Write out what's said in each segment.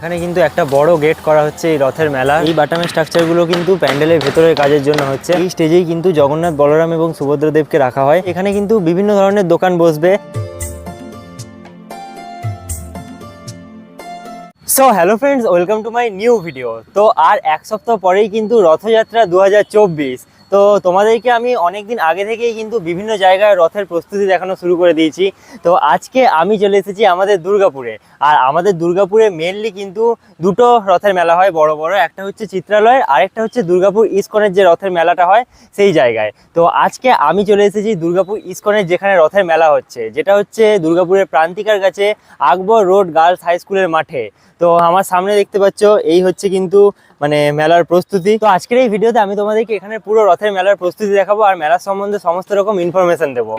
এখানে কিন্তু একটা বড় গেট করা হচ্ছে এই রথের মেলা। এই বাটামের স্ট্রাকচারগুলো কিন্তু প্যান্ডেলের ভেতরের কাজের জন্য হচ্ছে। এই স্টেজেই কিন্তু জগন্নাথ বলরাম এবং সুভদ্রদেবকে রাখা হয়। এখানে কিন্তু বিভিন্ন ধরনের দোকান বসবে। So hello friends welcome to my new video তো আর এক সপ্তাহ পরেই কিন্তু রথযাত্রা দু হাজার চব্বিশ। তো তোমাদেরকে আমি অনেক দিন আগে থেকেই কিন্তু বিভিন্ন জায়গায় রথের প্রস্তুতি দেখানো শুরু করে দিয়েছি। তো আজকে আমি চলে এসেছি আমাদের দুর্গাপুরে। আর আমাদের দুর্গাপুরে মেনলি কিন্তু দুটো রথের মেলা হয় বড় বড়। একটা হচ্ছে চিত্রালয়ের আরেকটা হচ্ছে দুর্গাপুর ইস্কনের যে রথের মেলাটা হয় সেই জায়গায়। তো আজকে আমি চলে এসেছি দুর্গাপুর ইস্কনের যেখানে রথের মেলা হচ্ছে, যেটা হচ্ছে দুর্গাপুরের প্রান্তিকার কাছে আকবর রোড গার্লস হাই স্কুলের মাঠে। তো আমার সামনে দেখতে পাচ্ছ, এই হচ্ছে কিন্তু মানে মেলার প্রস্তুতি। তো আজকের এই ভিডিওতে আমি তোমাদেরকে এখানে পুরো রথের মেলার প্রস্তুতি দেখাবো আর মেলার সম্বন্ধে সমস্ত রকম ইনফরমেশন দেবো।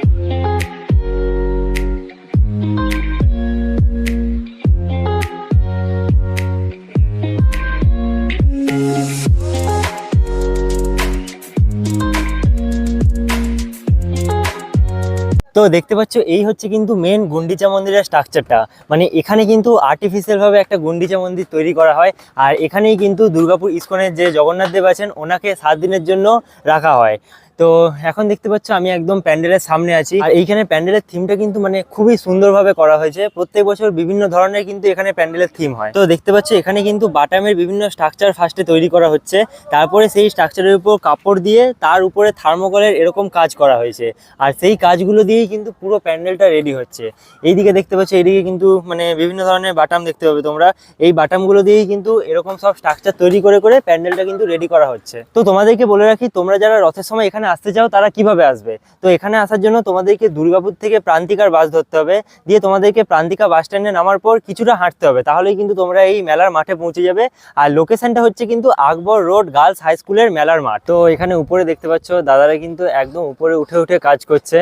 তো দেখতে পাচ্ছ, এই হচ্ছে কিন্তু মেন গুন্ডিচা মন্দিরের স্ট্রাকচারটা মানে এখানে কিন্তু আর্টিফিশিয়ালভাবে একটা গুন্ডিচা মন্দির তৈরি করা হয়, আর এখানেই কিন্তু দুর্গাপুর ইস্কনের যে জগন্নাথ দেব আছেন, ওনাকে সাত দিনের জন্য রাখা হয়। তো এখন দেখতে পাচ্ছ আমি একদম প্যান্ডেলের সামনে আছি। আর এইখানে প্যান্ডেলের থিমটা কিন্তু মানে খুবই সুন্দরভাবে করা হয়েছে। প্রত্যেক বছর বিভিন্ন ধরনের কিন্তু এখানে প্যান্ডেলের থিম হয়। তো দেখতে পাচ্ছ এখানে কিন্তু বাটামের বিভিন্ন স্ট্রাকচার ফার্স্টে তৈরি করা হচ্ছে। তারপরে সেই স্ট্রাকচারের উপর কাপড় দিয়ে তার উপরে থার্মোকলের এরকম কাজ করা হয়েছে। আর সেই কাজগুলো দিয়েই কিন্তু পুরো প্যান্ডেলটা রেডি হচ্ছে। এইদিকে দেখতে পাচ্ছ এইদিকে কিন্তু মানে বিভিন্ন ধরনের বাটাম দেখতে পাবে তোমরা। এই বাটামগুলো দিয়েই কিন্তু এরকম সব স্ট্রাকচার তৈরি করে করে প্যান্ডেলটা কিন্তু রেডি করা হচ্ছে। তো তোমাদেরকে বলে রাখি, তোমরা যারা রথের সময় এখানে আসতে চাও, তারা কীভাবে আসবে? তো এখানে আসার জন্য তোমাদেরকে দুর্গাপুর থেকে প্রান্তিকার বাস ধরতে হবে। দিয়ে তোমাদেরকে প্রান্তিকা বাস স্ট্যান্ডে নামার পর কিছুটা হাঁটতে হবে। তাহলেই কিন্তু তোমরা এই মেলার মাঠে পৌঁছে যাবে। আর লোকেশনটা হচ্ছে কিন্তু আকবর রোড গার্লস হাই স্কুলের মেলার মাঠ। তো এখানে উপরে দেখতে পাচ্ছ, দাদারা কিন্তু একদম উপরে উঠে উঠে কাজ করছে।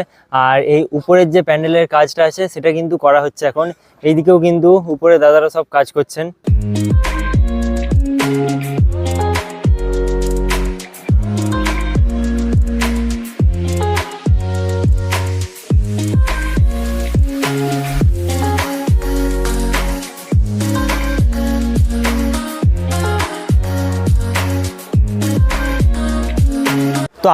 আর এই উপরের যে প্যান্ডেলের কাজটা আছে, সেটা কিন্তু করা হচ্ছে এখন। এইদিকেও কিন্তু উপরে দাদারা সব কাজ করছেন।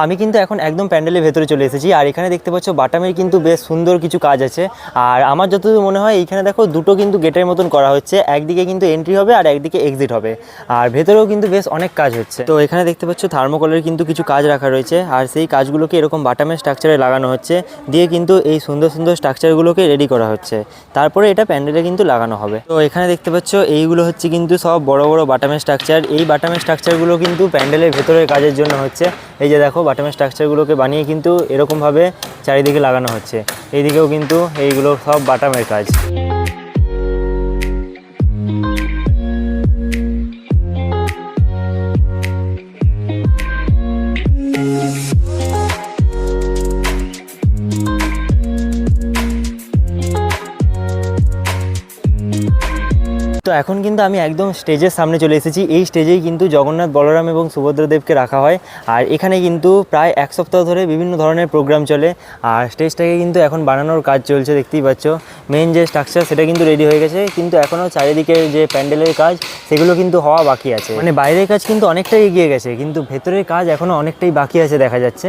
আমি কিন্তু এখন একদম প্যান্ডেলের ভেতরে চলে এসেছি। আর এখানে দেখতে পাচ্ছ, বাটামের কিন্তু বেশ সুন্দর কিছু কাজ আছে। আর আমার যতদূর মনে হয়, এইখানে দেখো দুটো কিন্তু গেটের মতন করা হচ্ছে। একদিকে কিন্তু এন্ট্রি হবে আর একদিকে এক্সিট হবে। আর ভেতরেও কিন্তু বেশ অনেক কাজ হচ্ছে। তো এখানে দেখতে পাচ্ছ থার্মোকলের কিন্তু কিছু কাজ রাখা রয়েছে। আর সেই কাজগুলোকে এরকম বাটামের স্ট্রাকচারে লাগানো হচ্ছে। দিয়ে কিন্তু এই সুন্দর সুন্দর স্ট্রাকচারগুলোকে রেডি করা হচ্ছে। তারপরে এটা প্যান্ডেলে কিন্তু লাগানো হবে। তো এখানে দেখতে পাচ্ছ, এইগুলো হচ্ছে কিন্তু সব বড় বড় বাটামের স্ট্রাকচার এই বাটামের স্ট্রাকচারগুলো কিন্তু প্যান্ডেলের ভেতরের কাজের জন্য হচ্ছে। এই যে দেখো বাটামের স্ট্রাকচারগুলোকে বানিয়ে কিন্তু এরকমভাবে চারিদিকে লাগানো হচ্ছে। এইদিকেও কিন্তু এইগুলো সব বাটামের কাজ। তো এখন কিন্তু আমি একদম স্টেজের সামনে চলে এসেছি। এই স্টেজেই কিন্তু জগন্নাথ, বলরাম এবং সুভদ্রদেবকে রাখা হয়। আর এখানে কিন্তু প্রায় এক সপ্তাহ ধরে বিভিন্ন ধরনের প্রোগ্রাম চলে। আর স্টেজটাকে কিন্তু এখন বানানোর কাজ চলছে, দেখতেই পাচ্ছ। মেন যে স্ট্রাকচার সেটা কিন্তু রেডি হয়ে গেছে। কিন্তু এখনও চারিদিকে যে প্যান্ডেলের কাজ, সেগুলো কিন্তু হওয়া বাকি আছে। মানে বাইরের কাজ কিন্তু অনেকটাই এগিয়ে গেছে, কিন্তু ভেতরের কাজ এখনও অনেকটাই বাকি আছে, দেখা যাচ্ছে।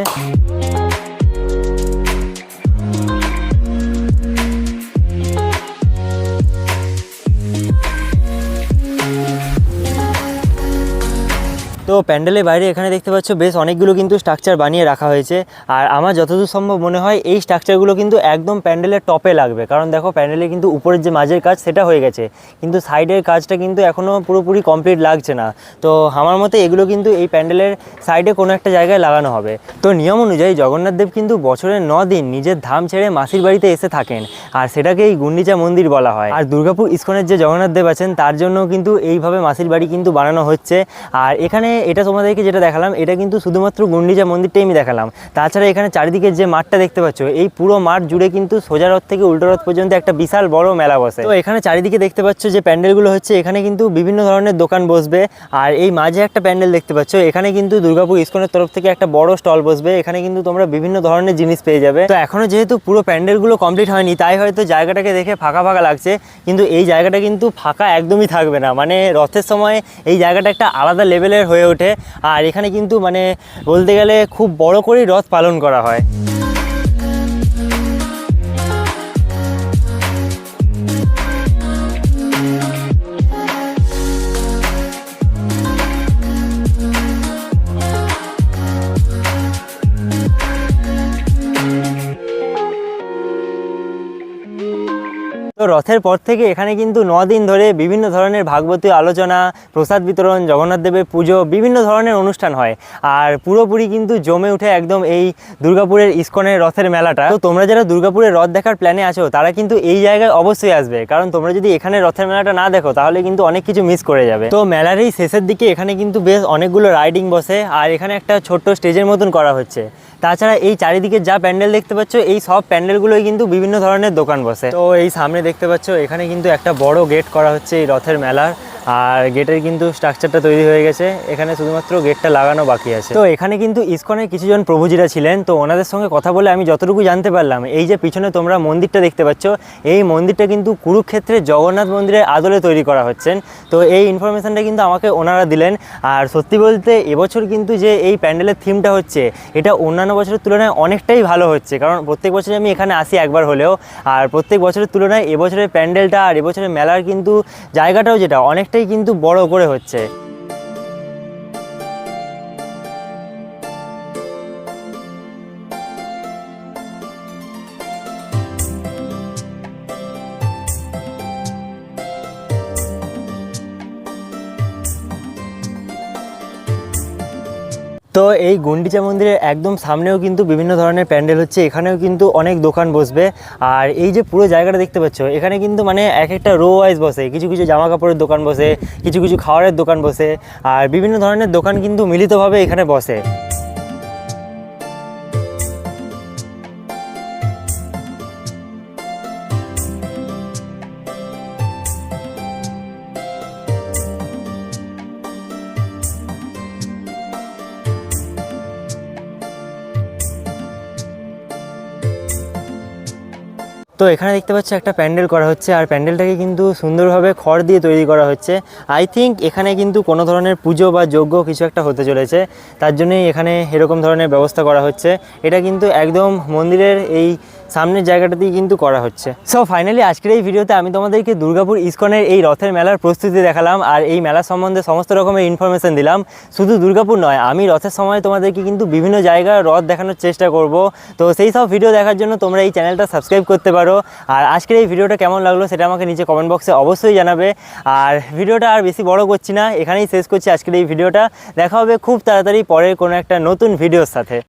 তো প্যান্ডেলের বাইরে এখানে দেখতে পাচ্ছ বেশ অনেকগুলো কিন্তু স্ট্রাকচার বানিয়ে রাখা হয়েছে। আর আমার যতদূর সম্ভব মনে হয় এই স্ট্রাকচারগুলো কিন্তু একদম প্যান্ডেলের টপে লাগবে। কারণ দেখো প্যান্ডেলে কিন্তু উপরের যে মাঝের কাজ সেটা হয়ে গেছে। কিন্তু সাইডের কাজটা কিন্তু এখনও পুরোপুরি কমপ্লিট লাগছে না। তো আমার মতে এগুলো কিন্তু এই প্যান্ডেলের সাইডে কোনো একটা জায়গায় লাগানো হবে। তো নিয়ম অনুযায়ী জগন্নাথ দেব কিন্তু বছরের ন দিন নিজের ধাম ছেড়ে মাসির বাড়িতে এসে থাকেন। আর সেটাকেই গুন্ডিচা মন্দির বলা হয়। আর দুর্গাপুর ইস্কনের যে জগন্নাথ দেব আছেন, তার জন্য কিন্তু এইভাবে মাসির বাড়ি কিন্তু বানানো হচ্ছে। আর এখানে এটা তোমাদেরকে যেটা দেখালাম, এটা কিন্তু শুধুমাত্র গুন্ডিজা মন্দিরটাই আমি দেখালাম। তাছাড়া এখানে চারিদিকে যে মাঠটা দেখতে পাচ্ছ, এই পুরো মাঠ জুড়ে কিন্তু সোজা রথ থেকে উল্টো রথ পর্যন্ত একটা বিশাল বড় মেলা বসে। তো এখানে চারিদিকে দেখতে পাচ্ছ যে প্যান্ডেলগুলো হচ্ছে, এখানে কিন্তু বিভিন্ন ধরনের দোকান বসবে। আর এই মাঝে একটা প্যান্ডেল দেখতে পাচ্ছ, এখানে কিন্তু দুর্গাপুর ইস্কনের তরফ থেকে একটা বড় স্টল বসবে। এখানে কিন্তু তোমরা বিভিন্ন ধরনের জিনিস পেয়ে যাবে। তো এখনও যেহেতু পুরো প্যান্ডেলগুলো কমপ্লিট হয়নি, তাই হয়তো জায়গাটাকে দেখে ফাঁকা ফাঁকা লাগছে। কিন্তু এই জায়গাটা কিন্তু ফাঁকা একদমই থাকবে না। মানে রথের সময় এই জায়গাটা একটা আলাদা লেভেলের হয়ে ওঠে। আর এখানে কিন্তু মানে বলতে গেলে খুব বড় করেই রথ পালন করা হয়। রথের পর থেকে এখানে কিন্তু দিন ধরে বিভিন্ন ধরনের ভাগবতী আলোচনা, প্রসাদ বিতরণ, জগন্নাথ দেবের পুজো, বিভিন্ন ধরনের অনুষ্ঠান হয়। আর পুরোপুরি কিন্তু জমে উঠে একদম এই দুর্গাপুরের ইস্কনের রথের মেলাটা। তো তোমরা যারা দুর্গাপুরের রথ দেখার প্ল্যানে আছো, তারা কিন্তু এই জায়গায় অবশ্যই আসবে। কারণ তোমরা যদি এখানে রথের মেলাটা না দেখো, তাহলে কিন্তু অনেক কিছু মিস করে যাবে। তো মেলার এই শেষের দিকে এখানে কিন্তু বেশ অনেকগুলো রাইডিং বসে। আর এখানে একটা ছোট্ট স্টেজের মতন করা হচ্ছে। তাছাড়া এই চারিদিকে যা প্যান্ডেল দেখতে পাচ্ছ, এই সব প্যান্ডেলগুলোই কিন্তু বিভিন্ন ধরনের দোকান বসে। তো এই সামনে দেখতে পাচ্ছ, এখানে কিন্তু একটা বড় গেট করা হচ্ছে এই রথের মেলার। আর গেটের কিন্তু স্ট্রাকচারটা তৈরি হয়ে গেছে। এখানে শুধুমাত্র গেটটা লাগানো বাকি আছে। তো এখানে কিন্তু ইসকনের কিছুজন প্রভুজিরা ছিলেন। তো ওনাদের সঙ্গে কথা বলে আমি যতটুকু জানতে পারলাম, এই যে পিছনে তোমরা মন্দিরটা দেখতে পাচ্ছ, এই মন্দিরটা কিন্তু কুরুক্ষেত্রে জগন্নাথ মন্দিরের আদলে তৈরি করা হচ্ছেন তো এই ইনফরমেশনটা কিন্তু আমাকে ওনারা দিলেন। আর সত্যি বলতে এবছর কিন্তু যে এই প্যান্ডেলের থিমটা হচ্ছে, এটা অন্যান্য বছরের তুলনায় অনেকটাই ভালো হচ্ছে। কারণ প্রত্যেক বছরে আমি এখানে আসি একবার হলেও। আর প্রত্যেক বছরের তুলনায় এবছরের প্যান্ডেলটা আর এবছরের মেলার কিন্তু জায়গাটাও যেটা অনেকটাই কিন্তু বড় করে হচ্ছে। তো এই গুন্ডিচা মন্দিরের একদম সামনেও কিন্তু বিভিন্ন ধরনের প্যান্ডেল হচ্ছে, এখানেও কিন্তু অনেক দোকান বসবে। আর এই যে পুরো জায়গাটা দেখতে পাচ্ছ, এখানে কিন্তু মানে এক একটা রো ওয়াইজ বসে, কিছু কিছু জামা কাপড়ের দোকান বসে, কিছু কিছু খাওয়ারের দোকান বসে, আর বিভিন্ন ধরনের দোকান কিন্তু মিলিতভাবে এখানে বসে। তো এখানে দেখতে পাচ্ছি একটা প্যান্ডেল করা হচ্ছে, আর প্যান্ডেলটাকে কিন্তু সুন্দরভাবে খড় দিয়ে তৈরি করা হচ্ছে। আই থিঙ্ক এখানে কিন্তু কোনো ধরনের পুজো বা যজ্ঞ কিছু একটা হতে চলেছে। তার জন্যই এখানে এরকম ধরনের ব্যবস্থা করা হচ্ছে। এটা কিন্তু একদম মন্দিরের এই সামনের জায়গাটাতেই কিন্তু করা হচ্ছে। সো ফাইনালি আজকের এই ভিডিওতে আমি তোমাদেরকে দুর্গাপুর ইস্কনের এই রথের মেলার প্রস্তুতি দেখালাম আর এই মেলার সম্বন্ধে সমস্ত রকমের ইনফরমেশন দিলাম। শুধু দুর্গাপুর নয়, আমি রথের সময় তোমাদেরকে কিন্তু বিভিন্ন জায়গায় রথ দেখানোর চেষ্টা করব। তো সেই সব ভিডিও দেখার জন্য তোমরা এই চ্যানেলটা সাবস্ক্রাইব করতে পারো। আর আজকের এই ভিডিওটা কেমন লাগল সেটা আমাকে নিচে কমেন্ট বক্সে অবশ্যই জানাবে। আর ভিডিওটা আর বেশি বড় করছি না, এখানেই শেষ করছি আজকের এই ভিডিওটা দেখা হবে খুব তাড়াতাড়ি পরের কোনো একটা নতুন ভিডিওর সাথে।